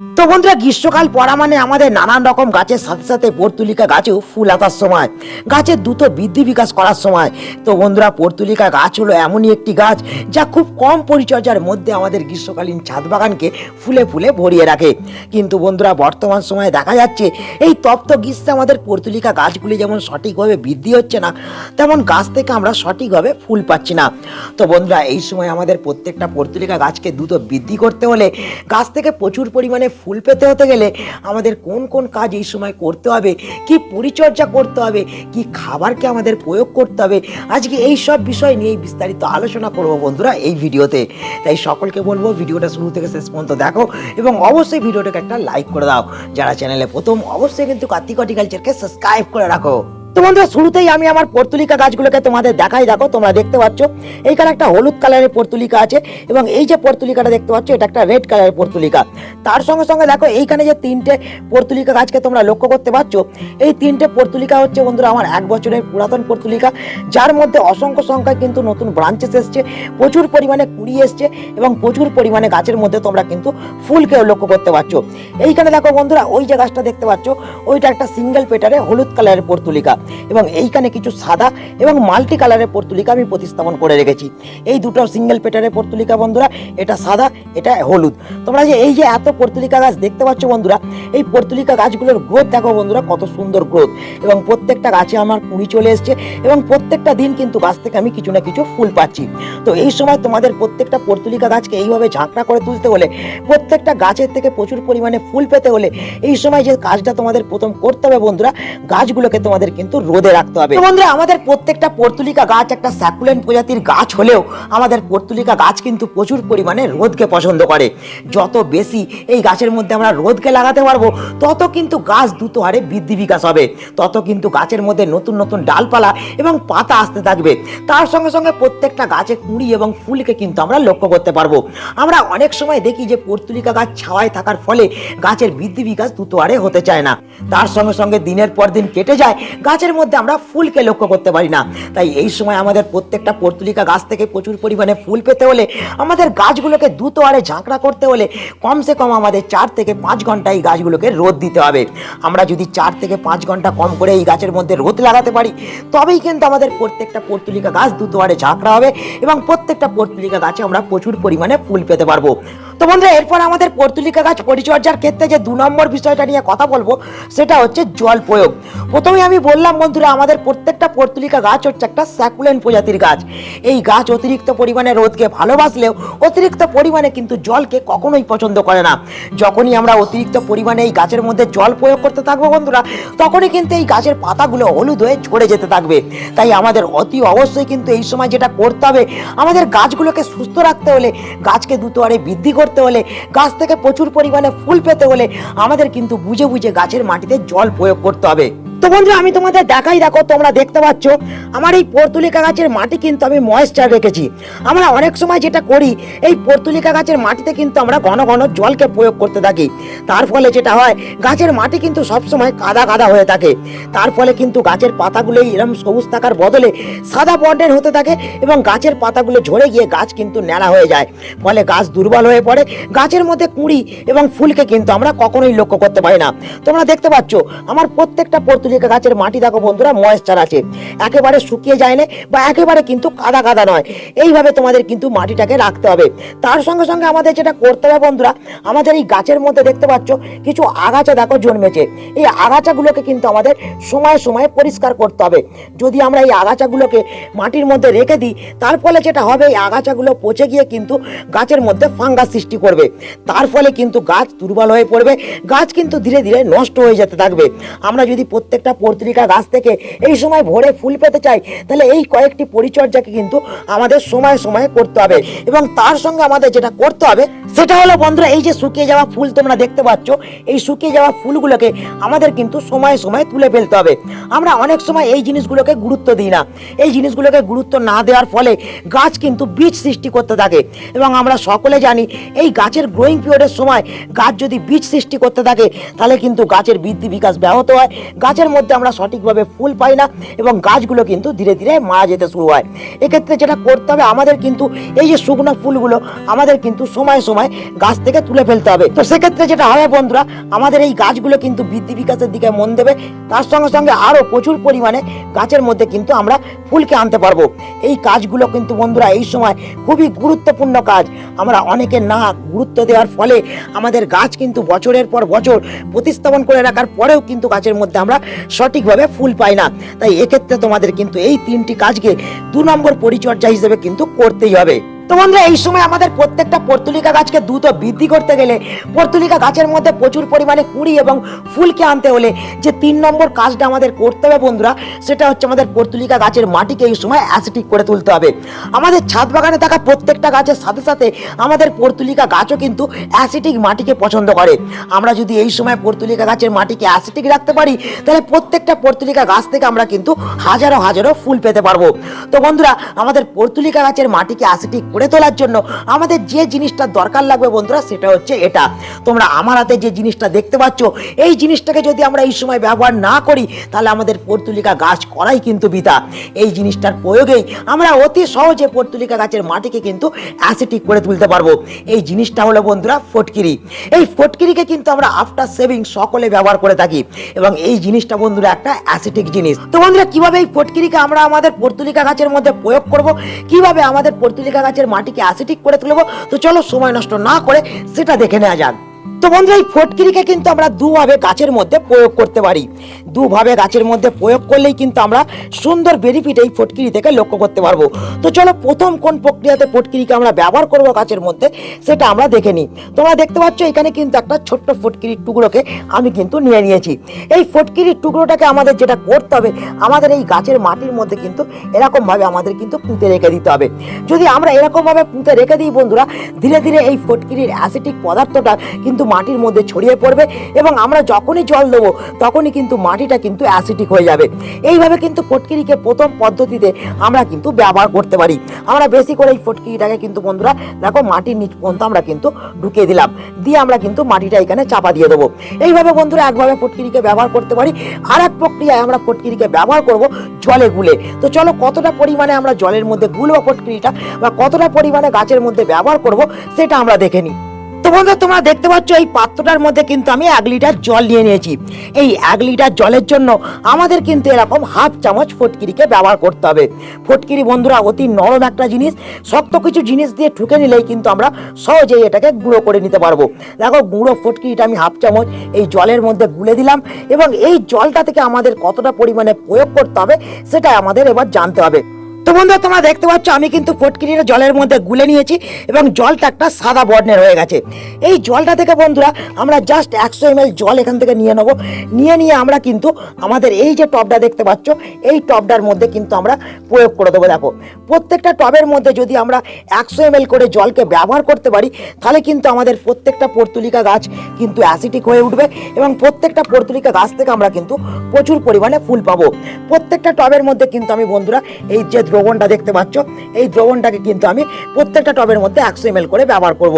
তো বন্ধুরা, গ্রীষ্মকাল পড়া মানে আমাদের নানান রকম গাছের সাথে সাথে পর্তুলিকা গাছেও ফুল আসার সময়, গাছের দ্রুত বৃদ্ধি বিকাশ করার সময়। তো বন্ধুরা, পর্তুলিকা গাছ হলো এমনই একটি গাছ যা খুব কম পরিচর্যার মধ্যে আমাদের গ্রীষ্মকালীন ছাদ বাগানকে ফুলে ফুলে ভরিয়ে রাখে। কিন্তু বন্ধুরা, বর্তমান সময়ে দেখা যাচ্ছে, এই তপ্ত গ্রীষ্মে আমাদের পর্তুলিকা গাছগুলি যেমন সঠিকভাবে বৃদ্ধি হচ্ছে না, তেমন গাছ থেকে আমরা সঠিকভাবে ফুল পাচ্ছি না। তো বন্ধুরা, এই সময় আমাদের প্রত্যেকটা পর্তুলিকা গাছকে দ্রুত বৃদ্ধি করতে হলে গাছ থেকে প্রচুর পরিমাণে ফুল পেতে হতে গেলে আমাদের কোন কোন কাজ এই সময় করতে হবে? কি পরিচর্যা করতে হবে? কি খাবারকে আমাদের প্রয়োগ করতে হবে? আজকে এই সব বিষয় নিয়ে বিস্তারিত আলোচনা করব বন্ধুরা এই ভিডিওতে। তাই সকলকে বলব ভিডিওটা শুরু থেকে শেষ পর্যন্ত দেখো এবং অবশ্যই ভিডিওটাকে একটা লাইক করে দাও। যারা চ্যানেলে প্রথম, অবশ্যই কিন্তু কার্তিক হর্টিকালচারকে সাবস্ক্রাইব করে রাখো। তো বন্ধুরা, শুরুতেই আমি আমার পর্তুলিকা গাছগুলোকে তোমাদের দেখাই। দেখো, তোমরা দেখতে পাচ্ছ, এইখানে একটা হলুদ কালারের পর্তুলিকা আছে এবং এই যে পর্তুলিকাটা দেখতে পাচ্ছ, এটা একটা রেড কালারের পর্তুলিকা। তার সঙ্গে সঙ্গে দেখো, এইখানে যে তিনটে পর্তুলিকা গাছকে তোমরা লক্ষ্য করতে পারছ এই তিনটে পর্তুলিকা হচ্ছে বন্ধুরা আমার এক বছরের পুরাতন পর্তুলিকা, যার মধ্যে অসংখ্য সংখ্যায় কিন্তু নতুন ব্রাঞ্চেস এসছে, প্রচুর পরিমাণে কুড়ি এসছে এবং প্রচুর পরিমাণে গাছের মধ্যে তোমরা কিন্তু ফুলকেও লক্ষ্য করতে পারছ এইখানে দেখো বন্ধুরা, ওই যে গাছটা দেখতে পাচ্ছ, ওইটা একটা সিঙ্গেল পেটারে হলুদ কালারের পর্তুলিকা। এবং এইখানে কিছু সাদা এবং মাল্টি কালারের পর্তুলিকা আমি প্রতিস্থাপন করে রেখেছি। এই দুটো সিঙ্গেল পেটারের পর্তুলিকা বন্ধুরা, এটা সাদা, এটা হলুদ। তোমরা যে এই যে এত পর্তুলিকা গাছ দেখতে পাচ্ছ বন্ধুরা, এই পর্তুলিকা গাছগুলোর গ্রোথ দেখো বন্ধুরা, কত সুন্দর গ্রোথ এবং প্রত্যেকটা গাছে আমার কুড়ি চলে এসছে এবং প্রত্যেকটা দিন কিন্তু গাছ থেকে আমি কিছু না কিছু ফুল পাচ্ছি। তো এই সময় তোমাদের প্রত্যেকটা পর্তুলিকা গাছকে এইভাবে ঝাঁকড়া করে তুলতে হলে, প্রত্যেকটা গাছের থেকে প্রচুর পরিমাণে ফুল পেতে হলে, এই সময় যে কাজটা তোমাদের প্রথম করতে হবে বন্ধুরা, গাছগুলোকে তোমাদের কিন্তু রোদে রাখতে হবে। বন্ধুরা, আমাদের প্রত্যেকটা পর্তুলিকা গাছ একটা স্যাকুলেন্ট প্রজাতির গাছ হলেও আমাদের পর্তুলিকা গাছ কিন্তু প্রচুর পরিমাণে রোদকে পছন্দ করে। যত বেশি এই গাছের মধ্যে আমরা রোদকে লাগাতে পারব, তত কিন্তু গাছ দ্রুত হারে বৃদ্ধি বিকাশ হবে। তত কিন্তু গাছের মধ্যে নতুন নতুন ডালপালা এবং পাতা আসতে থাকবে। তার সঙ্গে সঙ্গে প্রত্যেকটা গাছে কুড়ি এবং ফুলকে কিন্তু আমরা লক্ষ্য করতে পারব। আমরা অনেক সময় দেখি যে পর্তুলিকা গাছ ছাওয়ায় থাকার ফলে গাছের বৃদ্ধি বিকাশ দ্রুত হারে হতে চায় না। তার সঙ্গে সঙ্গে দিনের পর দিন কেটে যায় গাছের মধ্যে আমরা ফুলকে লক্ষ্য করতে পারি না। তাই এই সময় আমাদের প্রত্যেকটা পর্তুলিকা গাছ থেকে প্রচুর পরিমাণে ফুল পেতে হলে আমাদের গাছগুলোকে দ্রুত আরে ঝাঁকড়া করতে হলে কমসে কম আমাদের চার থেকে পাঁচ ঘণ্টা এই গাছগুলোকে রোদ দিতে হবে। আমরা যদি চার থেকে পাঁচ ঘণ্টা কম করে এই গাছের মধ্যে রোদ লাগাতে পারি তবেই কিন্তু আমাদের প্রত্যেকটা পর্তুলিকা গাছ দ্রুত আরে ঝাঁকড়া হবে এবং প্রত্যেকটা পর্তুলিকা গাছে আমরা প্রচুর পরিমাণে ফুল পেতে পারব। তো বন্ধুরা, এরপর আমাদের পর্তুলিকা গাছ পরিচর্যার ক্ষেত্রে যে দু নম্বর বিষয়টা নিয়ে কথা বলব, সেটা হচ্ছে জল প্রয়োগ। প্রথমে আমি বললাম বন্ধুরা, আমাদের প্রত্যেকটা পর্তুলিকা গাছ হচ্ছে একটা স্যাকুলেন প্রজাতির গাছ। এই গাছ অতিরিক্ত পরিমাণে রোদকে ভালোবাসলেও অতিরিক্ত পরিমাণে কিন্তু জলকে কখনোই পছন্দ করে না। যখনই আমরা অতিরিক্ত পরিমাণে এই গাছের মধ্যে জল প্রয়োগ করতে থাকব বন্ধুরা, তখনই কিন্তু এই গাছের পাতাগুলো হলুদ হয়ে ঝরে যেতে থাকবে। তাই আমাদের অতি অবশ্যই কিন্তু এই সময় যেটা করতে হবে, আমাদের গাছগুলোকে সুস্থ রাখতে হলে গাছকে দ্রুত হারে বৃদ্ধি করতে হলে, গাছ থেকে প্রচুর পরিমাণে ফুল পেতে হলে আমাদের কিন্তু বুঝে বুঝে গাছের মাটিতে জল প্রয়োগ করতে হবে। তো বন্ধুরা আমি তোমাদের দেখাই, দেখো, তোমরা দেখতে পাচ্ছ, আমার এই পর্তুলিকা গাছের মাটি কিন্তু আমি ময়েশ্চার রেখেছি। আমরা অনেক সময় যেটা করি, এই পর্তুলিকা গাছের মাটিতে কিন্তু আমরা ঘন ঘন জলকে প্রয়োগ করতে থাকি। তার ফলে যেটা হয়, গাছের মাটি কিন্তু সবসময় কাদা কাদা হয়ে থাকে। তার ফলে কিন্তু গাছের পাতাগুলো এরম সবুজ থাকার বদলে সাদা বর্ণের হতে থাকে এবং গাছের পাতাগুলো ঝরে গিয়ে গাছ কিন্তু ন্যাড়া হয়ে যায়। ফলে গাছ দুর্বল হয়ে পড়ে। গাছের মধ্যে কুঁড়ি এবং ফুলকে কিন্তু আমরা কখনোই লক্ষ্য করতে পারি না। তোমরা দেখতে পাচ্ছ, আমার প্রত্যেকটা পর্তুলিকা গাছের মাটি দেখো বন্ধুরা ময়েশ্চার আছে। একেবারে শুকিয়ে যায় না বা একেবারে কিন্তু কাদা কাদা নয়। এইভাবে তোমাদের কিন্তু মাটিটাকে রাখতে হবে। তার সঙ্গে সঙ্গে আমাদের যেটা করতে হবে বন্ধুরা, আমাদের এই গাছের মধ্যে দেখতে পাচ্ছ, কিছু আগাছা দেখো জন্মেছে। এই আগাছাগুলোকে কিন্তু আমাদের সময় সময় পরিষ্কার করতে হবে। যদি আমরা এই আগাছাগুলোকে মাটির মধ্যে রেখে দিই, তার ফলে যেটা হবে, এই আগাছাগুলো পচে গিয়ে কিন্তু গাছের মধ্যে ফাঙ্গাস সৃষ্টি করবে। তার ফলে কিন্তু গাছ দুর্বল হয়ে পড়বে, গাছ কিন্তু ধীরে ধীরে নষ্ট হয়ে যেতে থাকবে। আমরা যদি প্রত্যেকটা পত্রিকা গাছ থেকে এই সময় ভোরে ফুল পেতে চাই, তাহলে এই কয়েকটি পরিচর্যাকে কিন্তু আমাদের সময় সময় করতে হবে। এবং তার সঙ্গে আমাদের যেটা করতে হবে, সেটা হলো বন্ধুরা, এই যে শুকিয়ে যাওয়া ফুল তোমরা দেখতে পাচ্ছ, এই শুকিয়ে যাওয়া ফুলগুলোকে আমাদের কিন্তু সময় সময় তুলে ফেলতে হবে। আমরা অনেক সময় এই জিনিসগুলোকে গুরুত্ব দিই না। এই জিনিসগুলোকে গুরুত্ব না দেওয়ার ফলে গাছ কিন্তু বীজ সৃষ্টি করতে থাকে। এবং আমরা সকলে জানি, এই গাছের গ্রোয়িং পিরিয়ডের সময় গাছ যদি বীজ সৃষ্টি করতে থাকে, তাহলে কিন্তু গাছের বৃদ্ধি বিকাশ ব্যাহত হয়। গাছের মধ্যে আমরা সঠিকভাবে ফুল পাই না এবং গাছগুলো কিন্তু ধীরে ধীরে মারা যেতে শুরু হয়। এক্ষেত্রে যেটা করতে হবে, আমাদের কিন্তু এই যে শুকনো ফুলগুলো, আমাদের কিন্তু সময় সময় গাছ থেকে তুলে ফেলতে হবে। তো সেক্ষেত্রে যেটা হবে বন্ধুরা, আমাদের এই গাছগুলো কিন্তু বৃদ্ধি বিকাশের দিকে মন দেবে। তার সঙ্গে সঙ্গে আরও প্রচুর পরিমাণে গাছের মধ্যে কিন্তু আমরা ফুলকে আনতে পারব। এই কাজগুলো কিন্তু বন্ধুরা, এই সময় খুবই গুরুত্বপূর্ণ কাজ। আমরা অনেকে না গুরুত্ব দেওয়ার ফলে আমাদের গাছ কিন্তু বছরের পর বছর প্রতিস্থাপন করে রাখার পরেও কিন্তু গাছের মধ্যে আমরা সঠিকভাবে ফুল পায় না। তাই এক্ষেত্রে তোমাদের কিন্তু এই তিনটি কাজকে দু নম্বর পরিচর্যা হিসেবে কিন্তু করতেই হবে। তো বন্ধুরা, এই সময় আমাদের প্রত্যেকটা পর্তুলিকা গাছকে দ্রুত বৃদ্ধি করতে গেলে পর্তুলিকা গাছের মধ্যে প্রচুর পরিমাণে কুড়ি এবং ফুলকে আনতে হলে যে তিন নম্বর কাজটা আমাদের করতে হবে বন্ধুরা, সেটা হচ্ছে আমাদের পর্তুলিকা গাছের মাটিকে এই সময় অ্যাসিটিক করে তুলতে হবে। আমাদের ছাদ বাগানে থাকা প্রত্যেকটা গাছের সাথে সাথে আমাদের পর্তুলিকা গাছও কিন্তু অ্যাসিটিক মাটিকে পছন্দ করে। আমরা যদি এই সময় পর্তুলিকা গাছের মাটিকে অ্যাসিটিক রাখতে পারি, তাহলে প্রত্যেকটা পর্তুলিকা গাছ থেকে আমরা কিন্তু হাজারো হাজারো ফুল পেতে পারব। তো বন্ধুরা, আমাদের পর্তুলিকা গাছের মাটিকে অ্যাসিটিক করে তোলার জন্য আমাদের যে জিনিসটা দরকার লাগবে বন্ধুরা সেটা হচ্ছে এটা। তোমরা আমার হাতে যে জিনিসটা দেখতে পাচ্ছ, এই জিনিসটাকে যদি আমরা এই সময় ব্যবহার না করি, তাহলে আমাদের পর্তুলিকা গাছ করাই কিন্তু বিতা এই জিনিসটার প্রয়োগেই আমরা অতি সহজে পর্তুলিকা গাছের মাটিকে কিন্তু অ্যাসিটিক করে তুলতে পারব। এই জিনিসটা হলো বন্ধুরা ফটকিরি। এই ফটকিরিকে কিন্তু আমরা আফটার সেভিং সকলে ব্যবহার করে থাকি এবং এই জিনিসটা বন্ধুরা একটা অ্যাসিটিক জিনিস। তো বন্ধুরা, কীভাবে এই ফটকিরিকে আমরা আমাদের পর্তুলিকা গাছের মধ্যে প্রয়োগ করব? কীভাবে আমাদের পর্তুলিকা গাছের মাটিকে অ্যাসিটিক করে তুলব। তো চলো সময় নষ্ট না করে সেটা দেখে নেওয়া যাক। তো বন্ধুরা, এই ফটকিরিকে কিন্তু আমরা দুভাবে গাছের মধ্যে প্রয়োগ করতে পারি। দুভাবে গাছের মধ্যে প্রয়োগ করলেই কিন্তু আমরা সুন্দর বেনিফিট এই ফটকিরি থেকে লক্ষ্য করতে পারব। তো চলো, প্রথম কোন প্রক্রিয়াতে ফটকিরিকে আমরা ব্যবহার করব গাছের মধ্যে, সেটা আমরা দেখে নিই। তোমরা দেখতে পাচ্ছ, এখানে কিন্তু একটা ছোট্ট ফটকিরির টুকরোকে আমি কিন্তু নিয়ে নিয়েছি। এই ফটকিরির টুকরোটাকে আমাদের যেটা করতে হবে, আমাদের এই গাছের মাটির মধ্যে কিন্তু এরকমভাবে আমাদের কিন্তু পুঁতে রেখে দিতে হবে। যদি আমরা এরকমভাবে পুঁতে রেখে দিই বন্ধুরা, ধীরে ধীরে এই ফটকিরির অ্যাসিটিক পদার্থটা কিন্তু মাটির মধ্যে ছড়িয়ে পড়বে এবং আমরা যখনই জল দেবো, তখনই কিন্তু মাটিটা কিন্তু অ্যাসিডিক হয়ে যাবে। এইভাবে কিন্তু ফটকিরিকে প্রথম পদ্ধতিতে আমরা কিন্তু ব্যবহার করতে পারি। আমরা বেশি করে এই ফটকিরিটাকে কিন্তু বন্ধুরা, দেখো মাটির নিচ পর্যন্ত আমরা কিন্তু ঢুকিয়ে দিলাম। দিয়ে আমরা কিন্তু মাটিটা এখানে চাপা দিয়ে দেবো। এইভাবে বন্ধুরা একভাবে ফটকিরিকে ব্যবহার করতে পারি। আর এক প্রক্রিয়ায় আমরা ফটকিরিকে ব্যবহার করব জলে গুলে। তো চলো কতটা পরিমাণে আমরা জলের মধ্যে গুলবো ফটকিরিটা বা কতটা পরিমাণে গাছের মধ্যে ব্যবহার করব, সেটা আমরা দেখে নিই। তো বন্ধুরা তোমরা দেখতে পাচ্ছ, এই পাত্রটার মধ্যে কিন্তু আমি এক লিটার জল নিয়ে নিয়েছি। এই এক লিটার জলের জন্য আমাদের কিন্তু এরকম হাফ চামচ ফটকিরিকে ব্যবহার করতে হবে। ফটকিরি, বন্ধুরা, অতি নরম একটা জিনিস। শক্ত কিছু জিনিস দিয়ে ঠুকে নিলেই কিন্তু আমরা সহজেই এটাকে গুঁড়ো করে নিতে পারব। দেখো, গুঁড়ো ফটকিরিটা আমি হাফ চামচ এই জলের মধ্যে গুলে দিলাম এবং এই জলটা থেকে আমাদের কতটা পরিমাণে প্রয়োগ করতে হবে সেটা আমাদের এবার জানতে হবে। তো বন্ধুরা, তোমরা দেখতে পাচ্ছ, আমি কিন্তু ফটকিরিটা জলের মধ্যে গুলে নিয়েছি এবং জলটা একটা সাদা বর্ণের হয়ে গেছে। এই জলটা থেকে বন্ধুরা, আমরা জাস্ট একশো এম জল এখান থেকে নিয়ে নেব। নিয়ে নিয়ে আমরা কিন্তু আমাদের এই যে টবটা দেখতে পাচ্ছ, এই টবটার মধ্যে কিন্তু আমরা প্রয়োগ করে দেবো, দেখো। প্রত্যেকটা টবের মধ্যে যদি আমরা একশো এম করে জলকে ব্যবহার করতে পারি, তাহলে কিন্তু আমাদের প্রত্যেকটা পর্তুলিকা গাছ কিন্তু অ্যাসিটিক হয়ে উঠবে এবং প্রত্যেকটা পর্তুলিকা গাছ থেকে আমরা কিন্তু প্রচুর পরিমাণে ফুল পাবো। প্রত্যেকটা টবের মধ্যে কিন্তু আমি বন্ধুরা, এই যে দ্রবণটা দেখতে পাচ্ছ? এই দ্রবণটাকে কিন্তু আমি প্রত্যেকটা টবের মধ্যে একশো এম করে ব্যবহার করব।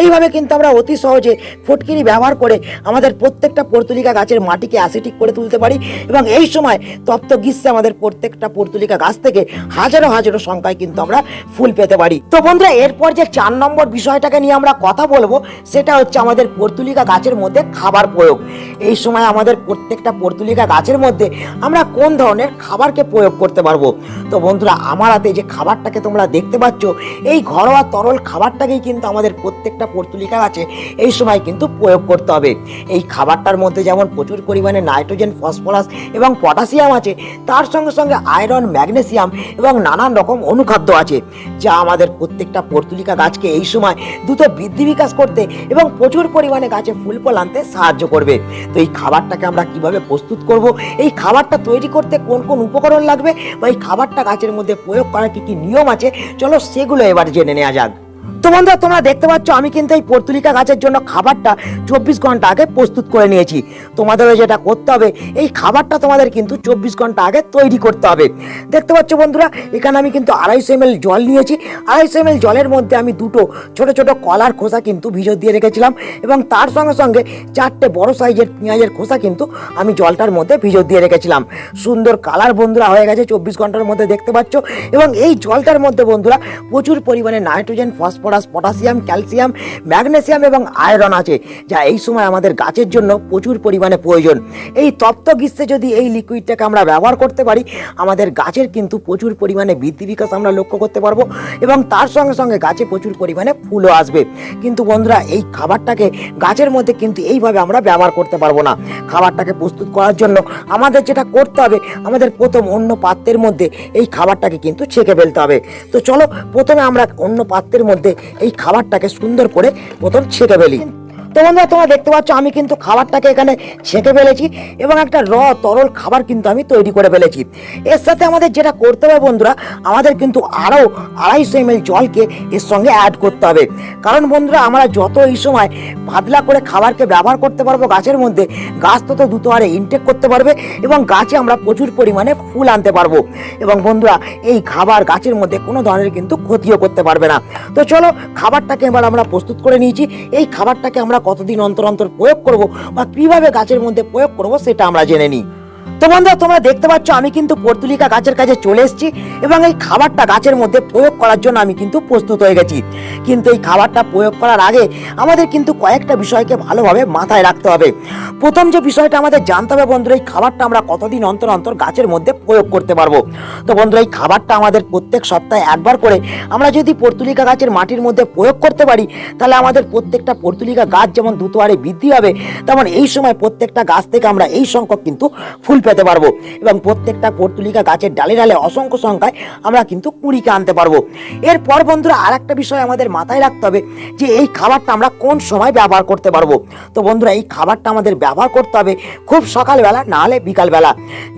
এইভাবে কিন্তু আমরা অতি সহজে ফটকিরি ব্যবহার করে আমাদের প্রত্যেকটা পর্তুলিকা গাছের মাটিকে অ্যাসিটিক করে তুলতে পারি এবং এই সময় তপ্ত গ্রীষ্মে আমাদের প্রত্যেকটা পর্তুলিকা গাছ থেকে হাজারো হাজারো সংখ্যায় কিন্তু আমরা ফুল পেতে পারি। তো বন্ধুরা, এরপর যে চার নম্বর বিষয়টাকে নিয়ে আমরা কথা বলব, সেটা হচ্ছে আমাদের পর্তুলিকা গাছের মধ্যে খাবার প্রয়োগ। এই সময় আমাদের প্রত্যেকটা পর্তুলিকা গাছের মধ্যে আমরা কোন ধরনের খাবারকে প্রয়োগ করতে পারব? তো বন্ধুরা আমার হাতে যে খাবারটাকে তোমরা দেখতে পাচ্ছ, এই ঘরোয়া তরল খাবারটাকেই কিন্তু আমাদের প্রত্যেকটা পর্তুলিকা গাছে এই সময় কিন্তু প্রয়োগ করতে হবে। এই খাবারটার মধ্যে যেমন প্রচুর পরিমাণে নাইট্রোজেন, ফসফরাস এবং পটাশিয়াম আছে, তার সঙ্গে সঙ্গে আয়রন, ম্যাগনেসিয়াম এবং নানান রকম অনুখাদ্য আছে, যা আমাদের প্রত্যেকটা পর্তুলিকা গাছকে এই সময় দ্রুত বৃদ্ধি বিকাশ করতে এবং প্রচুর পরিমাণে গাছে ফুল ফল আনতে সাহায্য করবে। তো এই খাবারটাকে আমরা কীভাবে প্রস্তুত করব? এই খাবারটা তৈরি করতে কোন কোন উপকরণ লাগবে? বা এই খাবারটা গাছের মধ্যে প্রয়োগ করার কি কি নিয়ম আছে? চলো সেগুলো এবার জেনে নেওয়া যাক। তো বন্ধুরা তোমরা দেখতে পাচ্ছ, আমি কিন্তু এই পর্তুলিকা গাছের জন্য খাবারটা চব্বিশ ঘণ্টা আগে প্রস্তুত করে নিয়েছি। তোমাদেরও যেটা করতে হবে, এই খাবারটা তোমাদের কিন্তু চব্বিশ ঘণ্টা আগে তৈরি করতে হবে। দেখতে পাচ্ছ বন্ধুরা, এখানে আমি কিন্তু আড়াইশো এম জল নিয়েছি। আড়াইশো এম জলের মধ্যে আমি দুটো ছোট ছোট কলার খোসা কিন্তু ভিজো দিয়ে রেখেছিলাম এবং তার সঙ্গে সঙ্গে চারটে বড় সাইজের পেঁয়াজের খোসা কিন্তু আমি জলটার মধ্যে ভিজো দিয়ে রেখেছিলাম। সুন্দর কালার বন্ধুরা হয়ে গেছে চব্বিশ ঘণ্টার মধ্যে দেখতে পাচ্ছ। এবং এই জলটার মধ্যে বন্ধুরা প্রচুর পরিমাণে nitrogen, phosphorus potassium, calcium, magnesium এবং আয়রন আছে, যা এই সময় আমাদের গাছের জন্য প্রচুর পরিমাণে প্রয়োজন। এই তপ্ত গ্রীষ্মে যদি এই লিকুইডটাকে আমরা ব্যবহার করতে পারি, আমাদের গাছের কিন্তু প্রচুর পরিমাণে বৃদ্ধি বিকাশ আমরা লক্ষ্য করতে পারব এবং তার সঙ্গে সঙ্গে গাছে প্রচুর পরিমাণে ফুলও আসবে। কিন্তু বন্ধুরা, এই খাবারটাকে গাছের মধ্যে কিন্তু এইভাবে আমরা ব্যবহার করতে পারব না। খাবারটাকে প্রস্তুত করার জন্য আমাদের যেটা করতে হবে, আমাদের প্রথম অন্য পাত্রের মধ্যে এই খাবারটাকে কিন্তু ছেঁকে ফেলতে হবে। তো চলো, প্রথমে আমরা অন্য পাত্রের মধ্যে এই খাবারটাকে সুন্দর করে প্রথম ছেঁকে ফেলি। তো বন্ধুরা তোমরা দেখতে পাচ্ছ, আমি কিন্তু খাবারটাকে এখানে ছেঁকে ফেলেছি এবং একটা র, তরল খাবার কিন্তু আমি তৈরি করে ফেলেছি। এর সাথে আমাদের যেটা করতে হবে বন্ধুরা, আমাদের কিন্তু আরও আড়াইশো এম জলকে এর সঙ্গে অ্যাড করতে হবে। কারণ বন্ধুরা, আমরা যত এই সময় পাতলা করে খাবারকে ব্যবহার করতে পারব গাছের মধ্যে, গাছ তত দ্রুত হারে ইনটেক করতে পারবে এবং গাছে আমরা প্রচুর পরিমাণে ফুল আনতে পারব। এবং বন্ধুরা, এই খাবার গাছের মধ্যে কোনো ধরনের কিন্তু ক্ষতিও করতে পারবে না। তো চলো, খাবারটাকে এবার আমরা প্রস্তুত করে নিয়েছি। এই খাবারটাকে আমরা কতদিন অন্তর অন্তর প্রয়োগ করব বা কীভাবে গাছের মধ্যে প্রয়োগ করব সেটা আমরা জেনে নিই। তো বন্ধুরা, তোমরা দেখতে পাচ্ছ, আমি কিন্তু পর্তুলিকা গাছের কাছে চলে এসেছি এবং এই খাবারটা গাছের মধ্যে প্রয়োগ করার জন্য আমি কিন্তু প্রস্তুত হয়ে গেছি। কিন্তু এই খাবারটা প্রয়োগ করার আগে আমাদের কিন্তু কয়েকটা বিষয়কে ভালোভাবে মাথায় রাখতে হবে। প্রথম যে বিষয়টা আমাদের জানতে হবে বন্ধুরা, এই খাবারটা আমরা কতদিন অন্তর অন্তর গাছের মধ্যে প্রয়োগ করতে পারব? তো বন্ধুরা, এই খাবারটা আমাদের প্রত্যেক সপ্তাহে একবার করে আমরা যদি পর্তুলিকা গাছের মাটির মধ্যে প্রয়োগ করতে পারি, তাহলে আমাদের প্রত্যেকটা পর্তুলিকা গাছ যেমন দ্রুত হারে বৃদ্ধি হবে, তেমন এই সময় প্রত্যেকটা গাছ থেকে আমরা এই সংখ্যক কিন্তু ফুল পেতে পারব। এবং প্রত্যেকটা পর্তুলিকা গাছের ডালে ডালে অসংখ্য সংখ্যায় আমরা কিন্তু কুড়িকে আনতে পারব। এরপর বন্ধুরা আর একটা বিষয় আমাদের মাথায় রাখতে হবে যে এই খাবারটা আমরা কোন সময় ব্যবহার করতে পারব। তো বন্ধুরা এই খাবারটা আমাদের ব্যবহার করতে হবে খুব সকালবেলা, না হলে বিকালবেলা।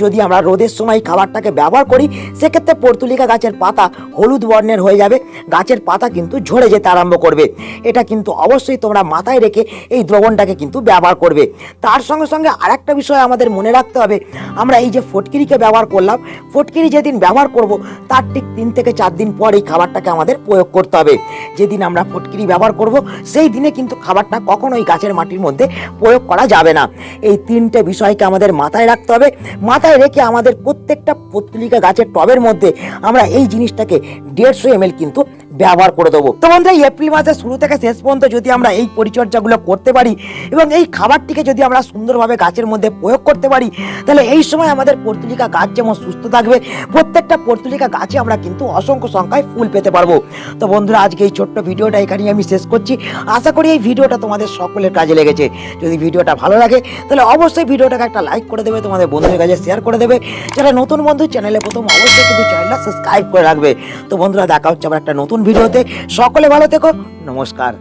যদি আমরা রোদের সময় খাবারটাকে ব্যবহার করি, সেক্ষেত্রে পর্তুলিকা গাছের পাতা হলুদ বর্ণের হয়ে যাবে, গাছের পাতা কিন্তু ঝরে যেতে আরম্ভ করবে। এটা কিন্তু অবশ্যই তোমরা মাথায় রেখে এই দ্রবণটাকে কিন্তু ব্যবহার করবে। তার সঙ্গে সঙ্গে আরেকটা বিষয় আমাদের মনে রাখতে হবে আমরা এই যে ফটকিরিকে ব্যবহার করলাম, ফটকিরি যেদিন ব্যবহার করব, তার ঠিক তিন থেকে চার দিন পর এই খাবারটাকে আমাদের প্রয়োগ করতে হবে। যেদিন আমরা ফটকিরি ব্যবহার করব, সেই দিনে কিন্তু খাবারটা কখনোই গাছের মাটির মধ্যে প্রয়োগ করা যাবে না। এই তিনটে বিষয়কে আমাদের মাথায় রাখতে হবে। মাথায় রেখে আমাদের প্রত্যেকটা পত্রিকা গাছের টবের মধ্যে আমরা এই জিনিসটাকে দেড়শো এম কিন্তু ব্যবহার করে দেবো। তো বন্ধুরা এপ্রিল মাসের শুরু থেকে শেষ পর্যন্ত যদি আমরা এই পরিচর্যাগুলো করতে পারি এবং এই খাবারটিকে যদি আমরা সুন্দরভাবে গাছের মধ্যে প্রয়োগ করতে পারি, তাহলে এই সময় আমাদের পর্তুলিকা গাছ যেমন সুস্থ থাকবে, প্রত্যেকটা পর্তুলিকা গাছে আমরা কিন্তু অসংখ্য সংখ্যায় ফুল পেতে পারব। তো বন্ধুরা, আজকে এই ছোট্ট ভিডিওটা এখানেই আমি শেষ করছি। আশা করি এই ভিডিওটা তোমাদের সকলের কাজে লেগেছে। যদি ভিডিওটা ভালো লাগে, তাহলে অবশ্যই ভিডিওটাকে একটা লাইক করে দেবে, তোমাদের বন্ধুদের কাছে শেয়ার করে দেবে। যারা নতুন বন্ধু, চ্যানেলে প্রথম, অবশ্যই কিন্তু চ্যানেলটা সাবস্ক্রাইব করে রাখবে। তো বন্ধুরা, দেখা হচ্ছে আবার একটা নতুন ভিডিওতে সকলে ভালো থেকো। নমস্কার।